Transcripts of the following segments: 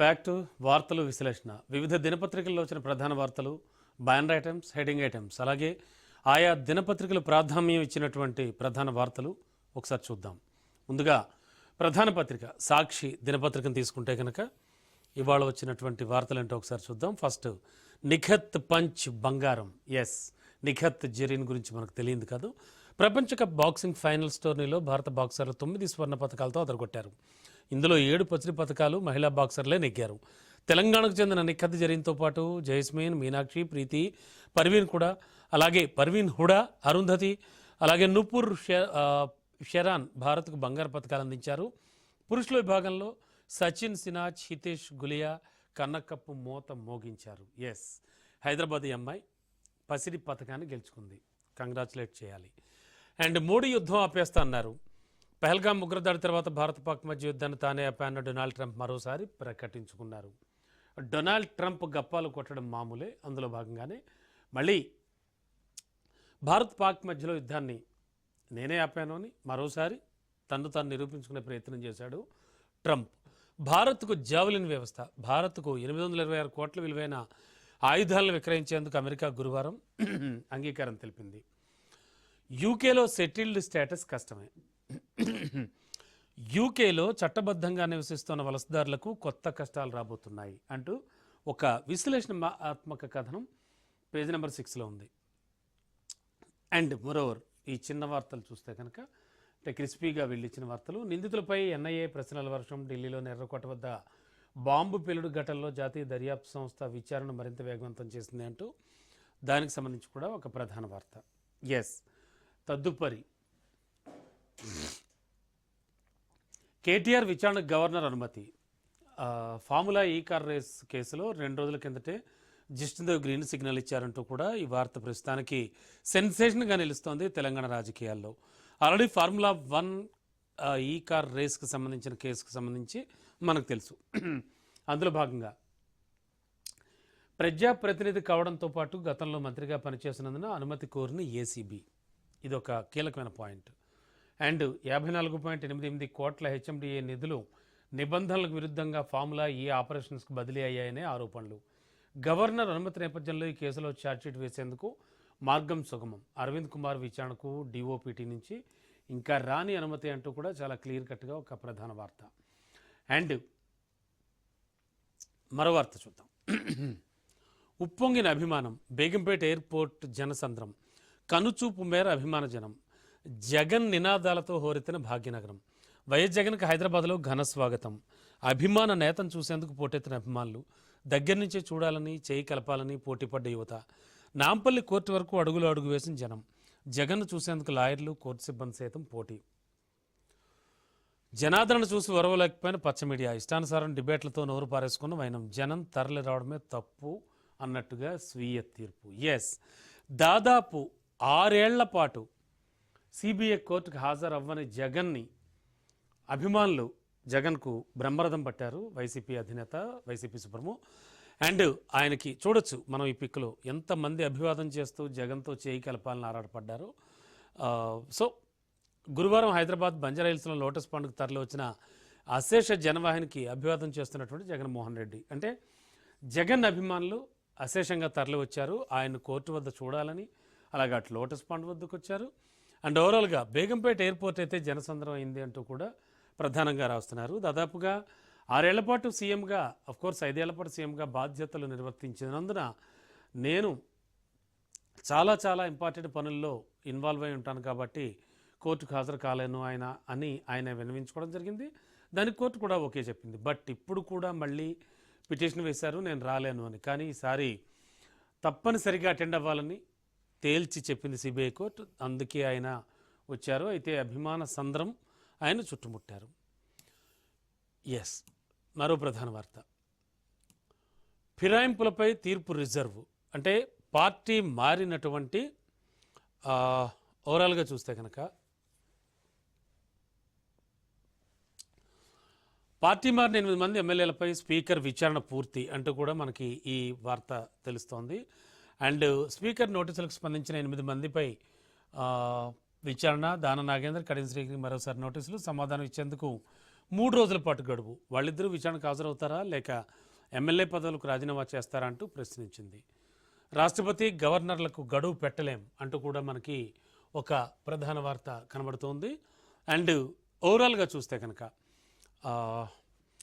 Back to వార్తలు విశ్లేషణ. వివిధ దినపత్రికల్లో వచ్చిన ప్రధాన వార్తలు బ్యానర్ ఐటమ్స్ హెడింగ్ ఐటమ్స్ అలాగే ఆయా దినపత్రికలు ప్రాధాన్యం ఇచ్చినటువంటి ప్రధాన వార్తలు ఒకసారి చూద్దాం. ముందుగా ప్రధాన పత్రిక సాక్షి దినపత్రికను తీసుకుంటే కనుక ఇవాళ వచ్చినటువంటి వార్తలు ఏంటో ఒకసారి చూద్దాం. ఫస్ట్ నిఖత్ పంచ్ బంగారం. ఎస్ నిఖత్ జెరీన్ గురించి మనకు తెలియదు కాదు. ప్రపంచ కప్ బాక్సింగ్ ఫైనల్స్ టోర్నీలో భారత బాక్సర్లు తొమ్మిది స్వర్ణ పథకాలతో అదరగొట్టారు. ఇందులో ఏడు పసిడి పథకాలు మహిళా బాక్సర్లే నెగ్గారు. తెలంగాణకు చెందిన నిఖత్ జరీన్తో పాటు జైస్మీన్ మీనాక్షి ప్రీతి పర్వీన్ కూడా అలాగే పర్వీన్ హుడా అరుంధతి అలాగే నుపూర్ షె- షెరాన్ భారత్కు బంగారు పథకాలు అందించారు. పురుషుల విభాగంలో సచిన్ సినాజ్ హితేష్ గులియా కన్నకప్పు మూత మోగించారు. ఎస్ హైదరాబాద్ అమ్మాయి పసిడి పథకాన్ని గెలుచుకుంది. కంగ్రాచులేట్ చేయాలి. అండ్ మోడీ యుద్ధం ఆపేస్తా అన్నారు. పహల్గాం ఉగ్రదాడి తర్వాత భారత్ పాక్ మధ్య యుద్ధాన్ని తానే ఆపాన్న డొనాల్డ్ ట్రంప్ మరోసారి ప్రకటించుకున్నారు. డొనాల్డ్ ట్రంప్ గప్పాలు కొట్టడం మామూలే అందులో భాగంగానే మళ్ళీ భారత్ పాక్ మధ్యలో యుద్ధాన్ని నేనే ఆపాను అని మరోసారి తను తాను నిరూపించుకునే ప్రయత్నం చేశాడు ట్రంప్. భారత్కు జావలిన్ వ్యవస్థ భారత్కు ఎనిమిది వందల ఇరవై ఆరు కోట్ల విలువైన ఆయుధాలను విక్రయించేందుకు అమెరికా గురువారం అంగీకారం తెలిపింది. యూకేలో సెటిల్డ్ స్టేటస్ కష్టమే. యూకేలో చట్టబద్ధంగా నివసిస్తున్న వలసదారులకు కొత్త కష్టాలు రాబోతున్నాయి అంటూ ఒక విశ్లేషణాత్మక కథనం పేజీ నెంబర్ సిక్స్లో ఉంది. అండ్ మరోవర్ ఈ చిన్న వార్తలు చూస్తే కనుక అంటే క్రిస్పీగా వెళ్ళిచ్చిన వార్తలు నిందితులపై ఎన్ఐఏ ప్రశ్నల వర్షం ఢిల్లీలోని ఎర్రకోట వద్ద బాంబు పేలుడు ఘటనలో జాతీయ దర్యాప్తు సంస్థ విచారణ మరింత వేగవంతం చేసింది అంటూ దానికి సంబంధించి కూడా ఒక ప్రధాన వార్త. ఎస్ తదుపరి కేటీఆర్ విచారణకు గవర్నర్ అనుమతి. ఫార్ములా ఈ కార్ రేస్ కేసులో రెండు రోజుల కిందటే జిష్ణుదేవ్ గ్రీన్ సిగ్నల్ ఇచ్చారంటూ కూడా ఈ వార్త ప్రస్తుతానికి సెన్సేషన్గా నిలుస్తోంది తెలంగాణ రాజకీయాల్లో. Already formula one E car రేస్కి సంబంధించిన కేసుకు సంబంధించి మనకు తెలుసు. అందులో భాగంగా ప్రజాప్రతినిధి కావడంతో పాటు గతంలో మంత్రిగా పనిచేసినందున అనుమతి కోరిన ఏసీబీ. ఇది ఒక కీలకమైన పాయింట్. అండ్ యాభై నాలుగు పాయింట్ ఎనిమిది ఎనిమిది కోట్ల హెచ్ఎండిఏ నిధులు నిబంధనలకు విరుద్ధంగా ఫార్ములా ఈ ఆపరేషన్స్కు బదిలీ అయ్యాయనే ఆరోపణలు. గవర్నర్ అనుమతి నేపథ్యంలో ఈ కేసులో ఛార్జ్షీట్ వేసేందుకు మార్గం సుగమం. అరవింద్ కుమార్ విచారణకు డిఓపిటి నుంచి ఇంకా రాని అనుమతి అంటూ కూడా చాలా క్లియర్ కట్గా ఒక ప్రధాన వార్త. అండ్ మరో వార్త చూద్దాం. ఉప్పొంగిన అభిమానం బేగంపేట ఎయిర్పోర్ట్ జనసంద్రం కనుచూపు మేర అభిమాన జనం జగన్ నినాదాలతో హోరెత్తిన భాగ్యనగరం. వైఎస్ జగన్కి హైదరాబాద్లో ఘన స్వాగతం. అభిమాన నేతను చూసేందుకు పోటెత్తిన అభిమానులు దగ్గర నుంచే చూడాలని చేయి కలపాలని పోటీపడ్డ యువత. నాంపల్లి కోర్టు వరకు అడుగులు అడుగు వేసిన జనం. జగన్ను చూసేందుకు లాయర్లు కోర్టు సిబ్బంది సైతం పోటీ. జనాదరణ చూసి వరవలేకపోయిన పచ్చ మీడియా ఇష్టానుసారం డిబేట్లతో నోరు పారేసుకున్న వైనం జనం తరలి రావడమే తప్పు అన్నట్టుగా స్వీయ తీర్పు. ఎస్ దాదాపు ఆరేళ్ళ పాటు సిబిఐ కోర్టుకు హాజరవ్వని జగన్ని అభిమానులు జగన్కు బ్రహ్మరథం పట్టారు వైసీపీ అధినేత వైసీపీ సుప్రమో అండ్ ఆయనకి చూడొచ్చు మనం ఈ పిక్లో ఎంతమంది అభివాదం చేస్తూ జగన్తో చేయి కలపాలని ఆరాటపడ్డారు. సో గురువారం హైదరాబాద్ బంజారాహిల్స్లో లోటస్ పండుగ తరలి వచ్చిన అశేష జనవాహినికి అభివాదం చేస్తున్నటువంటి జగన్మోహన్ రెడ్డి. అంటే జగన్ అభిమానులు అశేషంగా తరలి వచ్చారు. ఆయన కోర్టు వద్ద చూడాలని అలాగే అటు లోటస్ పండు వద్దకు వచ్చారు. అండ్ ఓవరాల్గా బేగంపేట ఎయిర్పోర్ట్ అయితే జనసంద్రం అయింది అంటూ కూడా ప్రధానంగా రాస్తున్నారు. దాదాపుగా ఆరేళ్ళ పాటు సీఎంగా కోర్స్ ఐదేళ్ళ పాటు సీఎంగా బాధ్యతలు నిర్వర్తించినందున నేను చాలా చాలా ఇంపార్టెంట్ పనుల్లో ఇన్వాల్వ్ అయి ఉంటాను కాబట్టి కోర్టుకు హాజరు కాలేను ఆయన అని ఆయన విన్నవించుకోవడం జరిగింది. దానికి కోర్టు కూడా ఓకే చెప్పింది. బట్ ఇప్పుడు కూడా మళ్ళీ పిటిషన్ వేశారు నేను రాలేను అని. కానీ ఈసారి తప్పనిసరిగా అటెండ్ అవ్వాలని తేల్చి చెప్పింది సిబిఐ కోర్టు. అందుకే ఆయన వచ్చారు. అయితే అభిమాన సంద్రం ఆయన చుట్టుముట్టారు. ఎస్ మరో ప్రధాన వార్త. ఫిరాయింపులపై తీర్పు రిజర్వ్. అంటే పార్టీ మారినటువంటి ఓవరాల్గా చూస్తే కనుక పార్టీ మారిన ఎనిమిది మంది ఎమ్మెల్యేలపై స్పీకర్ విచారణ పూర్తి అంటూ కూడా మనకి ఈ వార్త తెలుస్తోంది. అండ్ స్పీకర్ నోటీసులకు స్పందించిన ఎనిమిది మందిపై విచారణ. దాన నాగేందర్ కడియం శ్రీకి మరోసారి నోటీసులు సమాధానం ఇచ్చేందుకు మూడు రోజుల పాటు గడువు. వాళ్ళిద్దరూ విచారణకు హాజరవుతారా? లేక ఎమ్మెల్యే పదవులకు రాజీనామా చేస్తారా అంటూ ప్రశ్నించింది. రాష్ట్రపతి గవర్నర్లకు గడువు పెట్టలేం అంటూ కూడా మనకి ఒక ప్రధాన వార్త కనబడుతోంది. అండ్ ఓవరాల్గా చూస్తే కనుక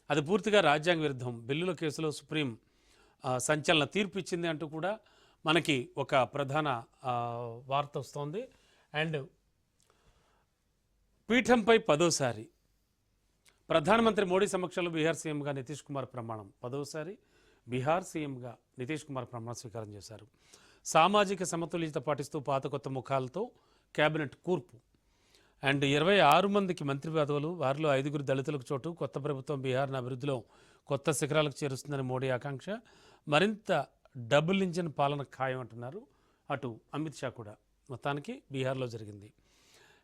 అది పూర్తిగా రాజ్యాంగ విరుద్ధం. బిల్లుల కేసులో సుప్రీం సంచలన తీర్పు ఇచ్చింది అంటూ కూడా మనకి ఒక ప్రధాన వార్త వస్తోంది. అండ్ పీఠంపై పదోసారి ప్రధానమంత్రి మోడీ సమక్షంలో బీహార్ సీఎంగా నితీష్ కుమార్ ప్రమాణం. పదోసారి బీహార్ సీఎంగా నితీష్ కుమార్ ప్రమాణ స్వీకారం చేశారు. సామాజిక సమతుల్యత పాటిస్తూ పాత కొత్త ముఖాలతో కేబినెట్ కూర్పు. అండ్ ఇరవై ఆరు మందికి మంత్రి పదవులు వారిలో ఐదుగురు దళితులకు చోటు కొత్త ప్రభుత్వం బీహార్ను అభివృద్ధిలో కొత్త శిఖరాలకు చేరుస్తుందని మోడీ ఆకాంక్ష. మరింత డబుల్ ఇంజిన్ పాలన ఖాయం అంటున్నారు అటు అమిత్ షా కూడా. మొత్తానికి బీహార్లో జరిగింది.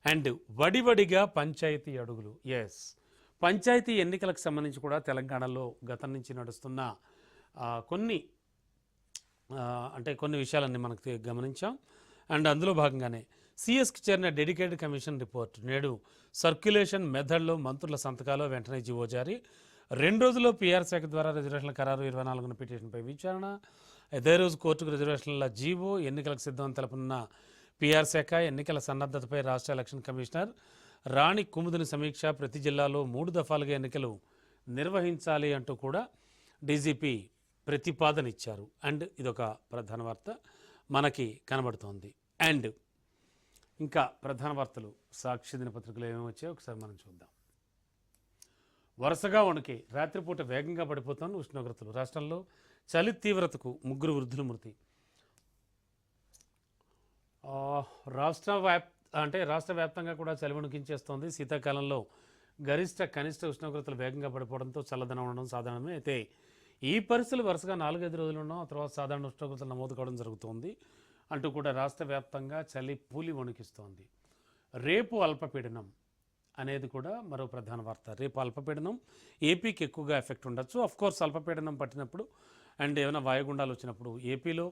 అండ్ వడివడిగా పంచాయతీ అడుగులు. ఎస్ పంచాయతీ ఎన్నికలకు సంబంధించి కూడా తెలంగాణలో గతం నుంచి నడుస్తున్న కొన్ని అంటే కొన్ని విషయాలన్నీ మనకు గమనించాం. అండ్ అందులో భాగంగానే సిఎస్కి చేరిన డెడికేటెడ్ కమిషన్ రిపోర్ట్. నేడు సర్క్యులేషన్ మెథడ్లో మంత్రుల సంతకాలు వెంటనే జీవో జారీ. రెండు రోజుల్లో పీఆర్ శాఖ ద్వారా రిజర్వేషన్ల ఖరారు ఇరవై నాలుగున పిటిషన్పై విచారణ. అదే రోజు కోర్టుకు రిజర్వేషన్ల జీవో ఎన్నికలకు సిద్ధం తెలుపున్న పీఆర్ శాఖ ఎన్నికల సన్నద్ధతపై రాష్ట్ర ఎలక్షన్ కమిషనర్ రాణి కుముదిని సమీక్ష ప్రతి జిల్లాలో మూడు దఫాలుగా ఎన్నికలు నిర్వహించాలి అంటూ కూడా డీజీపీ ప్రతిపాదన ఇచ్చారు అండ్ ఇదొక ప్రధాన వార్త మనకి కనబడుతోంది. అండ్ ఇంకా ప్రధాన వార్తలు సాక్షి దినపత్రికలు ఏమేమి వచ్చాయో ఒకసారి మనం చూద్దాం. వరుసగా వణికి. రాత్రిపూట వేగంగా పడిపోతున్న ఉష్ణోగ్రతలు. రాష్ట్రంలో చలి తీవ్రతకు ముగ్గురు వృద్ధులు మృతి. రాష్ట్ర వ్యాప్ అంటే రాష్ట్ర వ్యాప్తంగా కూడా చలి వణికించేస్తోంది. శీతాకాలంలో గరిష్ట కనిష్ట ఉష్ణోగ్రతలు వేగంగా పడిపోవడంతో చల్లదనం ఉండడం సాధారణమే. అయితే ఈ పరిస్థితులు వరుసగా నాలుగైదు రోజులు ఉండడం ఆ తర్వాత సాధారణ ఉష్ణోగ్రతలు నమోదు కావడం జరుగుతోంది అంటూ కూడా రాష్ట్ర వ్యాప్తంగా చలి పూలి వణికిస్తోంది. రేపు అల్పపీడనం. అనేది కూడా మరో ప్రధాన వార్త. రేపు అల్పపీడనం ఏపీకి ఎక్కువగా ఎఫెక్ట్ ఉండొచ్చు. అఫ్ కోర్స్ అల్పపీడనం పట్టినప్పుడు అండ్ ఏమైనా వాయుగుండాలు వచ్చినప్పుడు ఏపీలో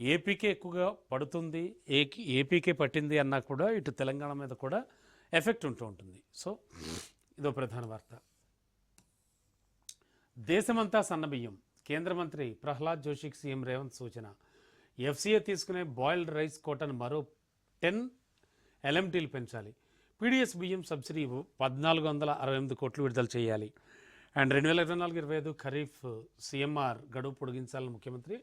ఏపీకే ఎక్కువగా పడుతుంది ఏకి ఏపీకే పట్టింది అన్నా కూడా ఇటు తెలంగాణ మీద కూడా ఎఫెక్ట్ ఉంటూ ఉంటుంది. సో ఇదో ప్రధాన వార్త. దేశమంతా సన్నబియ్యం కేంద్ర మంత్రి ప్రహ్లాద్ జోషికి సీఎం రేవంత్ సూచన. ఎఫ్సీఏ తీసుకునే బాయిల్డ్ రైస్ కోటను మరో టెన్ ఎల్ఎంటీలు పెంచాలి. పీడిఎస్ బియ్యం సబ్సిడీ పద్నాలుగు వందల అరవై ఎనిమిది కోట్లు విడుదల చేయాలి. అండ్ రెండు వేల ఇరవై నాలుగు ఇరవై ఐదు ఖరీఫ్ సీఎంఆర్ గడువు పొడిగించాలని ముఖ్యమంత్రి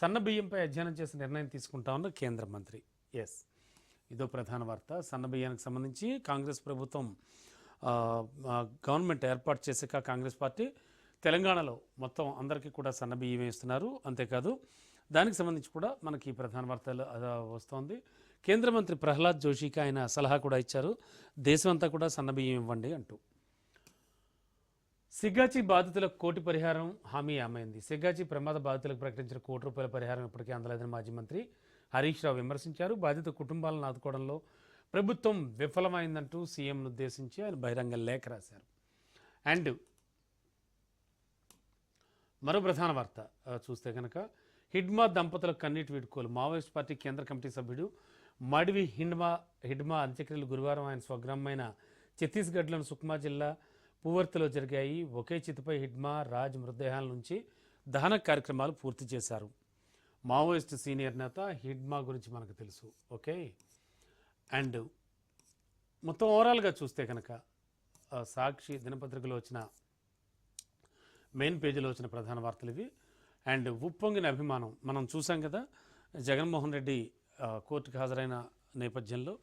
సన్న బియ్యంపై అధ్యయనం చేసి నిర్ణయం తీసుకుంటామన్న కేంద్ర మంత్రి. ఎస్. ఇదో ప్రధాన వార్త. సన్న బియ్యానికి సంబంధించి కాంగ్రెస్ ప్రభుత్వం గవర్నమెంట్ ఏర్పాటు చేసాక కాంగ్రెస్ పార్టీ తెలంగాణలో మొత్తం అందరికీ కూడా సన్న బియ్యం ఇస్తున్నారు. అంతేకాదు దానికి సంబంధించి కూడా మనకి ఈ ప్రధాన వార్తలు వస్తోంది. కేంద్ర మంత్రి ప్రహ్లాద్ జోషికి ఆయన సలహా కూడా ఇచ్చారు. దేశమంతా కూడా సన్నబియ్యం ఇవ్వండి అంటూ. సిగ్గాచి బాధితులకు కోటి పరిహారం హామీ అమైంది సిగ్గాచి ప్రమాద బాధితులకు ప్రకటించిన కోటి రూపాయల పరిహారం ఇప్పటికీ అందలేదని మాజీ మంత్రి హరీష్ రావు విమర్శించారు. బాధిత కుటుంబాలను ఆదుకోవడంలో ప్రభుత్వం విఫలమైందంటూ సీఎంను ఉద్దేశించి ఆయన బహిరంగ లేఖ రాశారు. అండ్ మరో ప్రధాన వార్త చూస్తే కనుక హిడ్మా దంపతులకు కన్నీటి వీడుకోలు. మావోయిస్ట్ పార్టీ కేంద్ర కమిటీ సభ్యుడు మడివి హిండ్మా హిడ్మా అంత్యక్రియలు గురువారం ఆయన స్వగ్రామమైన ఛత్తీస్గఢ్లోని సుక్మా జిల్లా పువర్తిలో జరిగాయి. ఒకే చితిపై హిడ్మా రాజ్ మృతదేహాల నుంచి దహన కార్యక్రమాలు పూర్తి చేశారు. మావోయిస్ట్ సీనియర్ నేత హిడ్మా గురించి మనకు తెలుసు. ఓకే? అండ్ మొత్తం ఓవరాల్గా చూస్తే కనుక సాక్షి దినపత్రికలో వచ్చిన మెయిన్ పేజీలో వచ్చిన ప్రధాన వార్తలు ఇవి. అండ్ ఉప్పొంగిన అభిమానం మనం చూసాం కదా జగన్మోహన్ రెడ్డి కోర్టుకు హాజరైన నేపథ్యంలో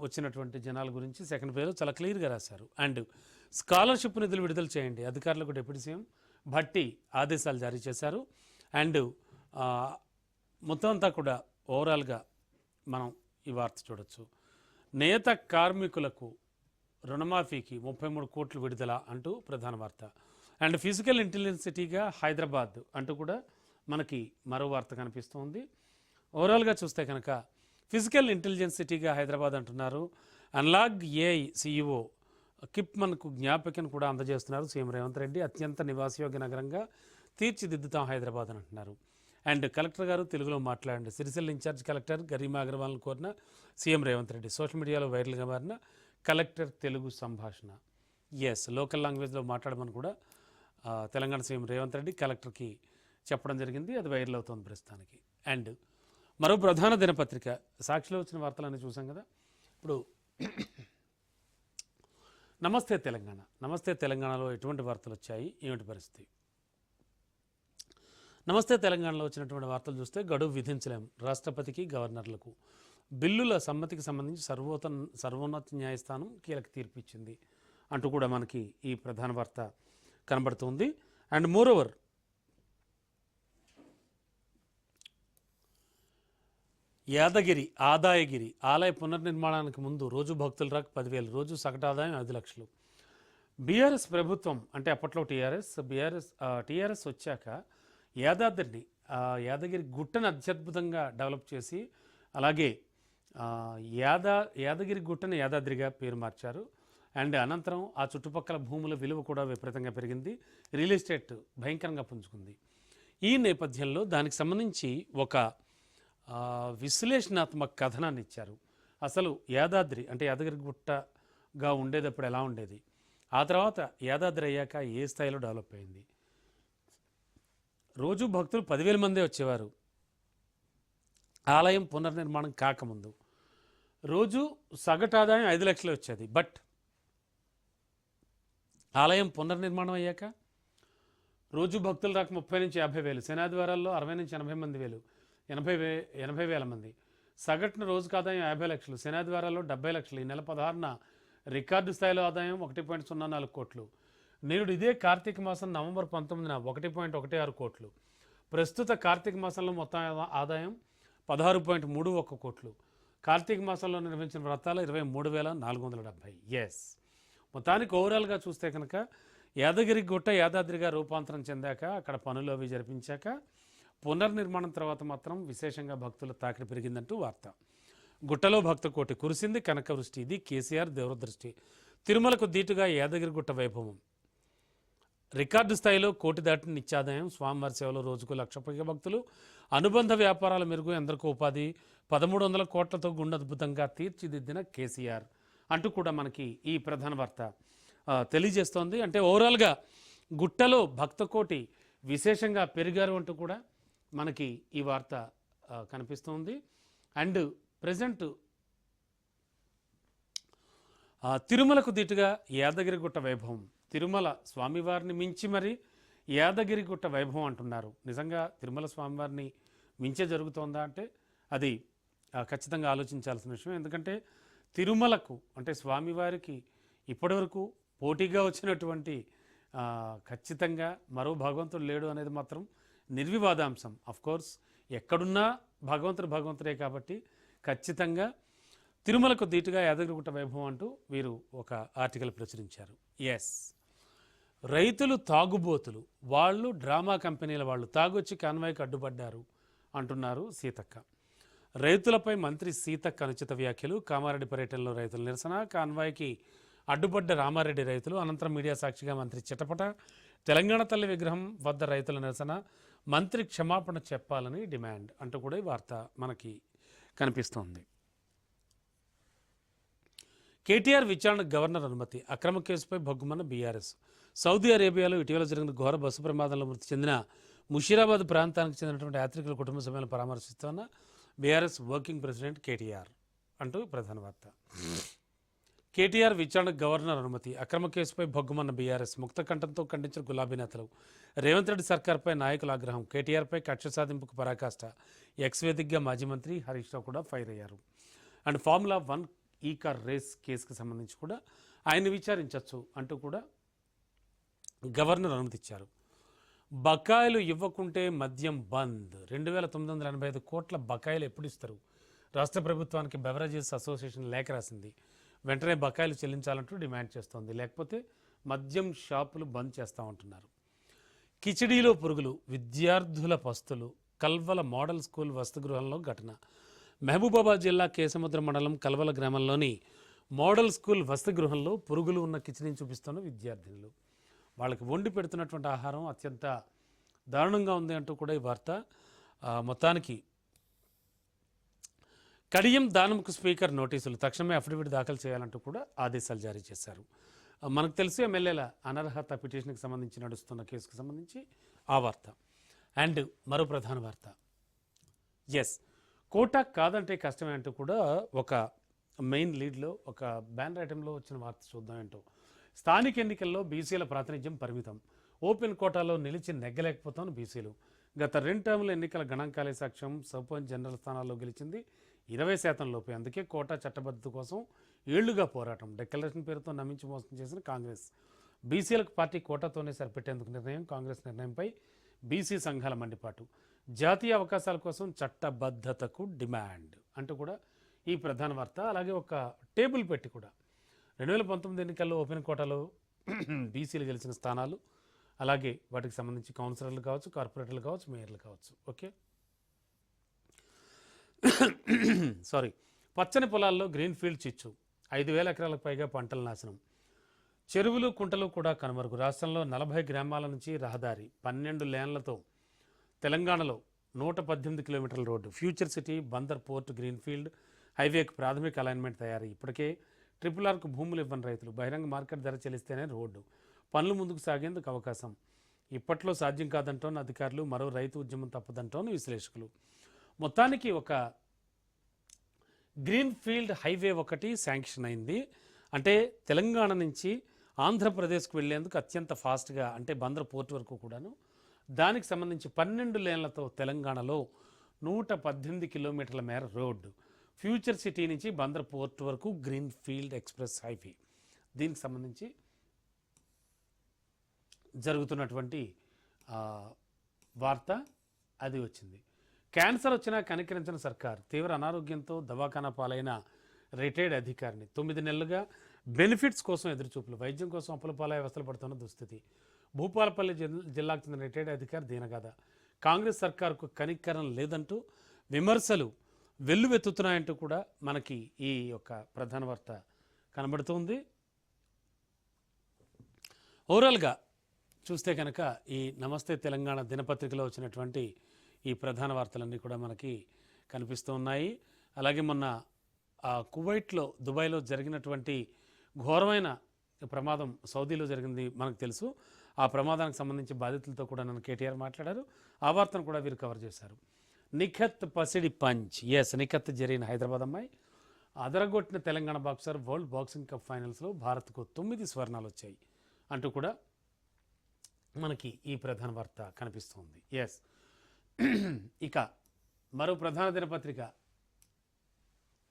వచ్చినటువంటి జనాల గురించి సెకండ్ పేరు చాలా క్లియర్గా రాశారు. అండ్ స్కాలర్షిప్ నిధులు విడుదల చేయండి. అధికారులకు డిప్యూటీ సీఎం భట్టి ఆదేశాలు జారీ చేశారు. అండ్ మొత్తం అంతా కూడా ఓవరాల్గా మనం ఈ వార్త చూడొచ్చు. నేత కార్మికులకు రుణమాఫీకి ముప్పై మూడు కోట్లు విడుదల అంటూ ప్రధాన వార్త. అండ్ ఫిజికల్ ఇంటెలిజెన్స్ సిటీగా హైదరాబాద్ అంటూ కూడా మనకి మరో వార్త కనిపిస్తోంది. ఓవరాల్గా చూస్తే కనుక ఫిజికల్ ఇంటెలిజెన్స్ సిటీగా హైదరాబాద్ అంటున్నారు. అన్లాగ్ ఏఐ సీఈఓ కిప్మన్కు జ్ఞాపికను కూడా అందజేస్తున్నారు సీఎం రేవంత్ రెడ్డి. అత్యంత నివాసయోగ్య నగరంగా తీర్చిదిద్దుతాం హైదరాబాద్ అని అంటున్నారు. అండ్ కలెక్టర్ గారు తెలుగులో మాట్లాడండి. Sircilla in charge collector Garima అగర్వాల్ని కోరిన సీఎం రేవంత్ రెడ్డి సోషల్ మీడియాలో వైరల్గా మారిన కలెక్టర్ తెలుగు సంభాషణ. ఎస్ లోకల్ లాంగ్వేజ్లో మాట్లాడమని కూడా తెలంగాణ సీఎం రేవంత్ రెడ్డి కలెక్టర్కి చెప్పడం జరిగింది. అది వైరల్ అవుతుంది ప్రస్తుతానికి. అండ్ మరో ప్రధాన దినపత్రిక సాక్షిలో వచ్చిన వార్తలన్నీ చూసాం కదా. ఇప్పుడు నమస్తే తెలంగాణ. నమస్తే తెలంగాణలో ఎటువంటి వార్తలు వచ్చాయి? ఏమిటి పరిస్థితి? నమస్తే తెలంగాణలో వచ్చినటువంటి వార్తలు చూస్తే గడువు విధించలేం. రాష్ట్రపతికి గవర్నర్లకు బిల్లుల సమ్మతికి సంబంధించి సర్వోత సర్వోన్నత న్యాయస్థానం కీలక తీర్పు ఇచ్చింది అంటూ కూడా మనకి ఈ ప్రధాన వార్త కనబడుతుంది. అండ్ మోరోవర్ యాదగిరి ఆదాయగిరి ఆలయ పునర్నిర్మాణానికి ముందు రోజు భక్తుల రాక పదివేలు రోజు సగటు ఆదాయం ఐదు లక్షలు. బీఆర్ఎస్ ప్రభుత్వం అంటే అప్పట్లో టీఆర్ఎస్ బీఆర్ఎస్ టీఆర్ఎస్ వచ్చాక యాదాద్రిని యాదగిరి గుట్టను అత్యద్భుతంగా డెవలప్ చేసి అలాగే యాదా యాదగిరి గుట్టను యాదాద్రిగా పేరు మార్చారు. అండ్ అనంతరం ఆ చుట్టుపక్కల భూముల విలువ కూడా విపరీతంగా పెరిగింది. రియల్ ఎస్టేట్ భయంకరంగా పుంజుకుంది. ఈ నేపథ్యంలో దానికి సంబంధించి ఒక విశ్లేషణాత్మక కథనాన్ని ఇచ్చారు అసలు యాదాద్రి అంటే యాదగిరి గుట్టగా ఉండేటప్పుడు ఎలా ఉండేది? ఆ తర్వాత యాదాద్రి అయ్యాక ఏ స్థాయిలో డెవలప్ అయింది? రోజు భక్తులు పదివేల మందే వచ్చేవారు. ఆలయం పునర్నిర్మాణం కాకముందు. రోజు సగటు ఆదాయం ఐదు లక్షలు వచ్చేది. బట్ ఆలయం పునర్నిర్మాణం అయ్యాక రోజు భక్తులు రాక ముప్పై నుంచి యాభై వేలు శనాదివారాల్లో అరవై నుంచి ఎనభై మంది వేలు. ఎనభై వే ఎనభై వేల మంది. సగటున రోజుకు ఆదాయం యాభై లక్షలు. శనాదివారాల్లో డెబ్బై లక్షలు. ఈ నెల పదహారున రికార్డు స్థాయిలో ఆదాయం ఒకటి పాయింట్ సున్నా నాలుగు కోట్లు. నేడు ఇదే కార్తీక మాసం నవంబర్ పంతొమ్మిదిన ఒకటి పాయింట్ ఒకటి ఆరు కోట్లు. ప్రస్తుత కార్తీక మాసంలో మొత్తం ఆదాయం పదహారు పాయింట్ మూడు ఒక్క కోట్లు. కార్తీక మాసంలో నిర్వహించిన వ్రతాలు ఇరవై మూడు వేల నాలుగు వందల డెబ్బై. ఎస్ మొత్తానికి ఓవరాల్గా చూస్తే కనుక యాదగిరి గుట్ట యాదాద్రిగా రూపాంతరం చెందాక అక్కడ పనులు అవి జరిపించాక పునర్నిర్మాణం తర్వాత మాత్రం విశేషంగా భక్తుల తాకిడి పెరిగిందంటూ వార్త. గుట్టలో భక్త కోటి కురిసింది కనకవృష్టి. ఇది కేసీఆర్ దేవదృష్టి. తిరుమలకు దీటుగా యాదగిరి గుట్ట వైభవం. రికార్డు స్థాయిలో కోటి దాటిన నిత్యాదాయం స్వామివారి సేవలో రోజుకు లక్ష పైగా భక్తులు. అనుబంధ వ్యాపారాల మెరుగు ఎందరికో ఉపాధి. పదమూడు వందల కోట్లతో గుండె అద్భుతంగా తీర్చిదిద్దిన కేసీఆర్. అంటూ కూడా మనకి ఈ ప్రధాన వార్త తెలియజేస్తోంది. అంటే ఓవరాల్గా గుట్టలో భక్త కోటి విశేషంగా పెరిగారు అంటూ కూడా మనకి ఈ వార్త కనిపిస్తుంది కనిపిస్తోంది. అండ్ ప్రజెంట్ తిరుమలకు దీటుగా యాదగిరిగుట్ట వైభవం. తిరుమల స్వామివారిని మించి మరి యాదగిరిగుట్ట వైభవం అంటున్నారు. నిజంగా తిరుమల స్వామివారిని మించే జరుగుతోందా అంటే అది ఖచ్చితంగా ఆలోచించాల్సిన విషయం. ఎందుకంటే తిరుమలకు అంటే స్వామివారికి ఇప్పటివరకు పోటీగా వచ్చినటువంటి ఖచ్చితంగా మరో భగవంతుడు లేడు అనేది మాత్రం నిర్వివాదాంశం. కోర్స్ ఎక్కడున్నా భగవంతుడు భగవంతుడే కాబట్టి ఖచ్చితంగా తిరుమలకు దీటుగా యాదగిరిగుట్ట వైభవం అంటూ వీరు ఒక ఆర్టికల్ ప్రచురించారు. ఎస్ రైతులు తాగుబోతులు. వాళ్ళు డ్రామా కంపెనీల వాళ్ళు. తాగొచ్చి కాన్వాయ్కి అడ్డుపడ్డారు అంటున్నారు సీతక్క. రైతులపై మంత్రి సీతక్క అనుచిత వ్యాఖ్యలు. కామారెడ్డి పర్యటనలో రైతుల నిరసన. కాన్వాయ్కి అడ్డుపడ్డ రామారెడ్డి రైతులు. అనంతరం మీడియా సాక్షిగా మంత్రి చిటపట. తెలంగాణ తల్లి విగ్రహం వద్ద రైతుల నిరసన మంత్రి క్షమాపణ చెప్పాలని డిమాండ్ అంటూ కూడా ఈ వార్త మనకి కనిపిస్తోంది. కేటీఆర్ విచారణ గవర్నర్ అనుమతి అక్రమ కేసుపై భగ్గుమన్న బీఆర్ఎస్. సౌదీ అరేబియాలో ఇటీవల జరిగిన ఘోర బస్సు ప్రమాదంలో మృతి చెందిన ముషీరాబాద్ ప్రాంతానికి చెందినటువంటి యాత్రికుల కుటుంబ సభ్యులను పరామర్శిస్తున్న బీఆర్ఎస్ వర్కింగ్ ప్రెసిడెంట్ కేటీఆర్ అంటూ ప్రధాన వార్త. కేటీఆర్ విచారణకు గవర్నర్ అనుమతి. అక్రమ కేసుపై భగ్గుమన్న బీఆర్ఎస్ ముక్తకంఠంతో ఖండించిన గులాబీ నేతలు. రేవంత్ రెడ్డి సర్కార్పై నాయకుల ఆగ్రహం. కేటీఆర్పై కక్ష సాధింపుకు పరాకాష్ట ఎక్స్ వేదికగా మాజీ మంత్రి హరీష్ రావు కూడా ఫైర్ అయ్యారు. And formula one E car race కేసుకు సంబంధించి కూడా ఆయన విచారించవచ్చు అంటూ కూడా గవర్నర్ అనుమతిచ్చారు. బకాయిలు ఇవ్వకుంటే మద్యం బంద్. రెండు వేల తొమ్మిది వందల ఎనభై ఐదు కోట్ల బకాయిలు ఎప్పుడు ఇస్తారు? రాష్ట్ర ప్రభుత్వానికి బెవరేజెస్ అసోసియేషన్ లేఖ రాసింది. వెంటనే బకాయిలు చెల్లించాలంటూ డిమాండ్ చేస్తోంది. లేకపోతే మద్యం షాపులు బంద్ చేస్తామంటున్నారు కిచిడీలో పురుగులు విద్యార్థుల పస్తులు కల్వల మోడల్ స్కూల్ వసతిగృహంలో ఘటన. మహబూబాబాద్ జిల్లా కేసముద్ర మండలం కల్వల గ్రామంలోని మోడల్ స్కూల్ వసతిగృహంలో పురుగులు ఉన్న కిచిడీని చూపిస్తున్న విద్యార్థినులు. వాళ్ళకి వండి పెడుతున్నటువంటి ఆహారం అత్యంత దారుణంగా ఉంది అంటూ కూడా ఈ వార్త మొత్తానికి కడియం దానంకు స్పీకర్ నోటీసులు తక్షణమే అఫిడవిట్ దాఖలు చేయాలంటూ కూడా ఆదేశాలు జారీ చేశారు. మనకు తెలుసు ఎమ్మెల్యేల అనర్హత పిటిషన్కి సంబంధించి నడుస్తున్న కేసుకు సంబంధించి ఆ వార్త. అండ్ మరో ప్రధాన వార్త. ఎస్ కోటా కాదంటే కష్టమే అంటూ కూడా ఒక మెయిన్ లీడ్లో ఒక బ్యానర్ ఐటెంలో వచ్చిన వార్త చూద్దాం ఏంటో. స్థానిక ఎన్నికల్లో బీసీల ప్రాతినిధ్యం పరిమితం. ఓపెన్ కోటాలో నిలిచి నెగ్గలేకపోతాను బీసీలు. గత రెండు టర్ముల ఎన్నికల గణాంకాలే సాక్ష్యం. సర్పంచ్ జనరల్ స్థానాల్లో గెలిచింది ఇరవై శాతం లోపే. అందుకే కోటా చట్టబద్ధత కోసం ఏళ్ళుగా పోరాటం. డెక్లరేషన్ పేరుతో నమ్మించి మోసం చేసిన కాంగ్రెస్. బీసీలకు పార్టీ కోటాతోనే సరిపెట్టేందుకు నిర్ణయం కాంగ్రెస్ నిర్ణయంపై బీసీ సంఘాల మండిపాటు. జాతీయ అవకాశాల కోసం చట్టబద్ధతకు డిమాండ్ అంటూ కూడా ఈ ప్రధాన వార్త. అలాగే ఒక టేబుల్ పెట్టి కూడా రెండు వేల పంతొమ్మిది ఎన్నికల్లో ఓపెన్ కోటాలో బీసీలు గెలిచిన స్థానాలు అలాగే వాటికి సంబంధించి కౌన్సిలర్లు కావచ్చు కార్పొరేటర్లు కావచ్చు మేయర్లు కావచ్చు. ఓకే? సారీ పచ్చని పొలాల్లో గ్రీన్ ఫీల్డ్ చిచ్చు ఐదు వేల ఎకరాలకు పైగా పంటల నాశనం. చెరువులు కుంటలు కూడా కనుమరుగు. రాష్ట్రంలో నలభై గ్రామాల నుంచి రహదారి పన్నెండు లేన్లతో తెలంగాణలో నూట పద్దెనిమిది కిలోమీటర్ల road. Future city Bandar port greenfield హైవేకు ప్రాథమిక అలైన్మెంట్ తయారీ. ఇప్పటికే ట్రిపుల్ ఆర్కు భూములు ఇవ్వని రైతులు. బహిరంగ మార్కెట్ ధర చెల్లిస్తేనే రోడ్డు. పనులు ముందుకు సాగేందుకు అవకాశం. ఇప్పట్లో సాధ్యం కాదంటోన్న అధికారులు మరో రైతు ఉద్యమం తప్పదంటోన్న విశ్లేషకులు. మొత్తానికి ఒక గ్రీన్ ఫీల్డ్ హైవే ఒకటి శాంక్షన్ అయింది. అంటే తెలంగాణ నుంచి ఆంధ్రప్రదేశ్కు వెళ్ళేందుకు అత్యంత ఫాస్ట్గా అంటే బందర్ పోర్ట్ వరకు కూడాను. దానికి సంబంధించి పన్నెండు లేన్లతో తెలంగాణలో నూట పద్దెనిమిది కిలోమీటర్ల మేర రోడ్డు. ఫ్యూచర్ సిటీ నుంచి బందర్ పోర్ట్ వరకు గ్రీన్ ఫీల్డ్ ఎక్స్ప్రెస్ హైవే. దీనికి సంబంధించి జరుగుతున్నటువంటి వార్త అది వచ్చింది. క్యాన్సర్ వచ్చినా కనికరించిన సర్కార్ తీవ్ర అనారోగ్యంతో దవాఖానా పాలైన రిటైర్డ్ అధికారిని. తొమ్మిది నెలలుగా బెనిఫిట్స్ కోసం ఎదురుచూపులు. వైద్యం కోసం అప్పుల పాలై అవస్థలు పడుతున్న దుస్థితి. భూపాలపల్లి జిల్లాకు చెందిన రిటైర్డ్ అధికారి దీనగాథ. కాంగ్రెస్ సర్కార్కు కనికరం లేదంటూ విమర్శలు వెల్లువెత్తుతున్నాయంటూ కూడా మనకి ఈ యొక్క ప్రధాన వార్త కనబడుతుంది. ఓవరాల్గా చూస్తే కనుక ఈ నమస్తే తెలంగాణ దినపత్రికలో వచ్చినటువంటి ఈ ప్రధాన వార్తలన్నీ కూడా మనకి కనిపిస్తూ ఉన్నాయి. అలాగే మొన్న ఆ, కువైట్లో దుబాయ్లో జరిగినటువంటి ఘోరమైన ప్రమాదం సౌదీలో జరిగింది మనకు తెలుసు. ఆ ప్రమాదానికి సంబంధించి బాధితులతో కూడా నన్ను కేటీఆర్ మాట్లాడారు. ఆ వార్తను కూడా వీరు కవర్ చేశారు. నిఖత్ పసిడి పంచ్. ఎస్ నిఖత్ జరిగిన హైదరాబాద్ అమ్మాయి. అదరగొట్టిన Telangana boxer world boxing cup ఫైనల్స్లో భారత్కు తొమ్మిది స్వర్ణాలు వచ్చాయి అంటూ కూడా మనకి ఈ ప్రధాన వార్త కనిపిస్తుంది ఎస్ ఇక మరో ప్రధాన దినపత్రిక.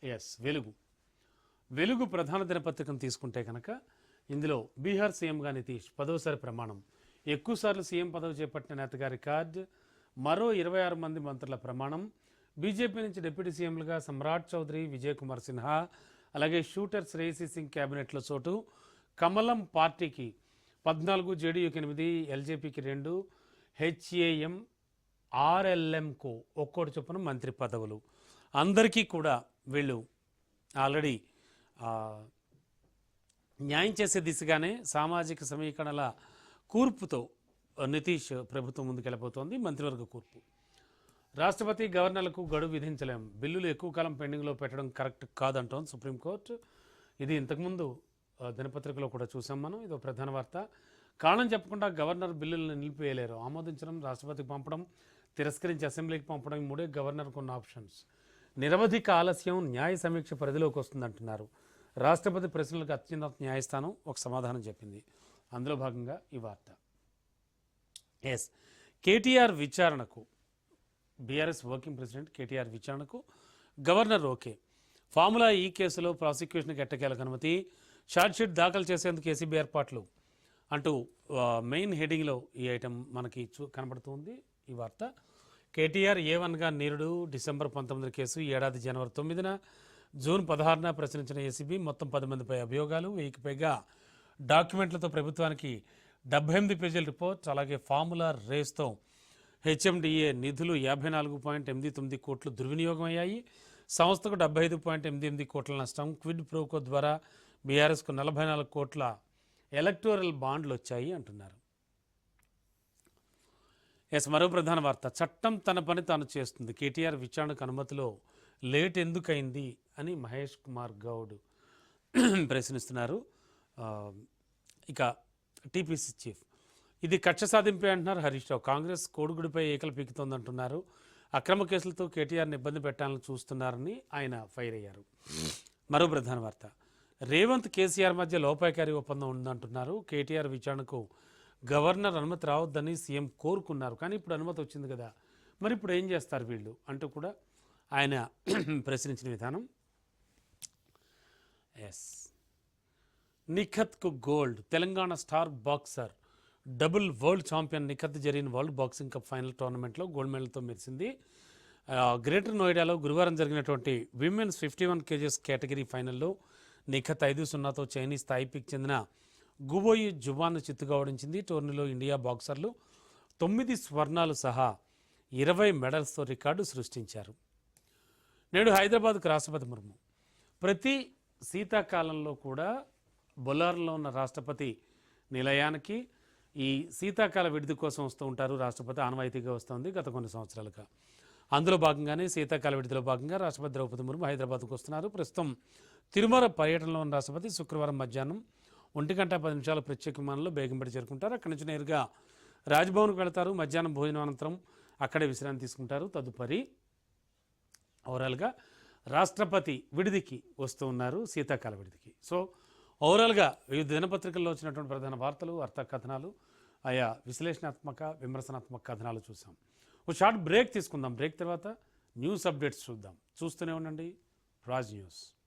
ఎస్ వెలుగు. వెలుగు ప్రధాన దినపత్రికను తీసుకుంటే కనుక ఇందులో బీహార్ సీఎంగా నితీష్ పదవసారి ప్రమాణం. ఎక్కువసార్లు సీఎం పదవి చేపట్టిన నేతగా రికార్డ్ మరో ఇరవై ఆరు మంది మంత్రుల ప్రమాణం. బీజేపీ నుంచి డిప్యూటీ సీఎంలుగా సమ్రాట్ చౌదరి విజయ్ కుమార్ సిన్హా అలాగే షూటర్ శ్రేయసీ సింగ్ క్యాబినెట్లో చోటు. కమలం పార్టీకి పద్నాలుగు జేడీయూకి ఎనిమిది ఎల్జేపీకి రెండు హెచ్ఏఎం ఆర్ఎల్ఎంకు ఒక్కోటి చొప్పున మంత్రి పదవులు. అందరికీ కూడా వీళ్ళు ఆల్రెడీ న్యాయం చేసే దిశగానే సామాజిక సమీకరణల కూర్పుతో నితీష్ ప్రభుత్వం ముందుకెళ్ళబోతోంది మంత్రివర్గ కూర్పు. రాష్ట్రపతి గవర్నర్లకు గడువు విధించలేం. బిల్లులు ఎక్కువ కాలం పెండింగ్లో పెట్టడం కరెక్ట్ కాదంటోంది సుప్రీంకోర్టు. ఇది ఇంతకుముందు దినపత్రికలో కూడా చూసాం మనం. ఇది ప్రధాన వార్త. కారణం చెప్పకుండా గవర్నర్ బిల్లులను నిలిపివేయలేరు. ఆమోదించడం రాష్ట్రపతికి పంపడం తిరస్కరించి అసెంబ్లీకి పంపడం మూడే గవర్నర్కు ఉన్న ఆప్షన్స్. నిరవధిక ఆలస్యం న్యాయ సమీక్ష పరిధిలోకి వస్తుందంటున్నారు. రాష్ట్రపతి ప్రశ్నలకు అత్యున్నత న్యాయస్థానం ఒక సమాధానం చెప్పింది. అందులో భాగంగా ఈ వార్త. ఎస్. కేటీఆర్ విచారణకు బీఆర్ఎస్ వర్కింగ్ ప్రెసిడెంట్ కేటీఆర్ విచారణకు గవర్నర్ ఓకే. ఫార్ములా ఈ కేసులో ప్రాసిక్యూషన్కి ఎట్టకేలకు అనుమతి షార్ట్షీట్ దాఖలు చేసేందుకు ఏసీబీ ఏర్పాట్లు అంటూ మెయిన్ హెడింగ్లో ఈ ఐటెం మనకి చూ కనబడుతుంది ఈ వార్త. కేటీఆర్ ఏ వన్గా నీరుడు డిసెంబర్ పంతొమ్మిది కేసు ఏడాది జనవరి తొమ్మిదిన జూన్ పదహారున ప్రశ్నించిన ఏసీబీ మొత్తం పది మందిపై అభియోగాలు వెయ్యికి పైగా డాక్యుమెంట్లతో ప్రభుత్వానికి డెబ్బై ఎనిమిది పేజీల రిపోర్ట్ అలాగే ఫార్ములా రేస్తో హెచ్ఎండిఏ నిధులు యాభై నాలుగు పాయింట్ ఎనిమిది తొమ్మిది కోట్లు దుర్వినియోగం అయ్యాయి సంస్థకు డెబ్బై ఐదు పాయింట్ ఎనిమిది ఎనిమిది కోట్ల నష్టం క్విడ్ ప్రోకో ద్వారా బీఆర్ఎస్కు నలభై నాలుగు కోట్ల ఎలక్టోరల్ బాండ్లు వచ్చాయి అంటున్నారు. ఎస్ మరో ప్రధాన వార్త. చట్టం తన పని తాను చేస్తుంది. కేటీఆర్ విచారణకు అనుమతిలో లేట్ ఎందుకైంది అని మహేష్ కుమార్ గౌడ్ ప్రశ్నిస్తున్నారు. ఇక టీపీసీ చీఫ్. ఇది కక్ష సాధింపే అంటున్నారు హరీష్ రావు. కాంగ్రెస్ కోడుగుడిపై ఏకలు పీకుతోందంటున్నారు. అక్రమ కేసులతో కేటీఆర్ని ఇబ్బంది పెట్టాలని చూస్తున్నారని ఆయన ఫైర్ అయ్యారు. మరో ప్రధాన వార్త. రేవంత్ కేసీఆర్ మధ్య లోపాయకారి ఒప్పందం ఉందంటున్నారు. కేటీఆర్ విచారణకు గవర్నర్ అనుమతి రావద్దని సీఎం కోరుకున్నారు. కానీ ఇప్పుడు అనుమతి వచ్చింది కదా. మరి ఇప్పుడు ఏం చేస్తారు వీళ్ళు? అంటూ కూడా ఆయన ప్రశ్నించిన విధానం. Yes. నిఖత్కు gold. Telangana star boxer. Double world champion Nikhat జరిగిన వరల్డ్ బాక్సింగ్ కప్ ఫైనల్ టోర్నమెంట్లో గోల్డ్ మెడల్తో మెరిసింది. గ్రేటర్ నోయిడాలో గురువారం జరిగినటువంటి women's fifty one kgs category ఫైనల్లో నిఖత్ ఐదు సున్నాతో చైనీస్ తాయిపీకి చెందిన గుబోయి జువాన్ చిత్తుగా ఓడించింది. టోర్నీలో ఇండియా బాక్సర్లు తొమ్మిది స్వర్ణాలు సహా ఇరవై మెడల్స్తో రికార్డు సృష్టించారు. నేడు హైదరాబాద్కు రాష్ట్రపతి ముర్ము. ప్రతి శీతాకాలంలో కూడా బొల్లారంలో ఉన్న రాష్ట్రపతి నిలయానికి ఈ శీతాకాల విడిది కోసం వస్తూ ఉంటారు. రాష్ట్రపతి ఆనవాయితీగా వస్తుంది గత కొన్ని సంవత్సరాలుగా. అందులో భాగంగానే శీతాకాల విడిదిలో భాగంగా రాష్ట్రపతి ద్రౌపది ముర్ము హైదరాబాద్కు వస్తున్నారు. ప్రస్తుతం తిరుమల పర్యటనలో ఉన్న రాష్ట్రపతి శుక్రవారం మధ్యాహ్నం ఒంటి గంట పది నిమిషాల ప్రత్యేక విమానంలో బేగంపేట చేరుకుంటారు. అక్కడి నుంచి నేరుగా రాజ్భవన్కు వెళతారు. మధ్యాహ్నం భోజనం అనంతరం అక్కడే విశ్రాంతి తీసుకుంటారు. తదుపరి ఓవరాల్గా రాష్ట్రపతి విడిదికి వస్తూ ఉన్నారు. శీతాకాల విడిదికి. సో ఓవరాల్గా వివిధ దినపత్రికల్లో వచ్చినటువంటి ప్రధాన వార్తలు అర్థకథనాలు ఆయా విశ్లేషణాత్మక విమర్శనాత్మక కథనాలు చూసాం. ఒక షార్ట్ బ్రేక్ తీసుకుందాం. బ్రేక్ తర్వాత న్యూస్ అప్డేట్స్ చూద్దాం. చూస్తూనే ఉండండి. రాజ్ న్యూస్.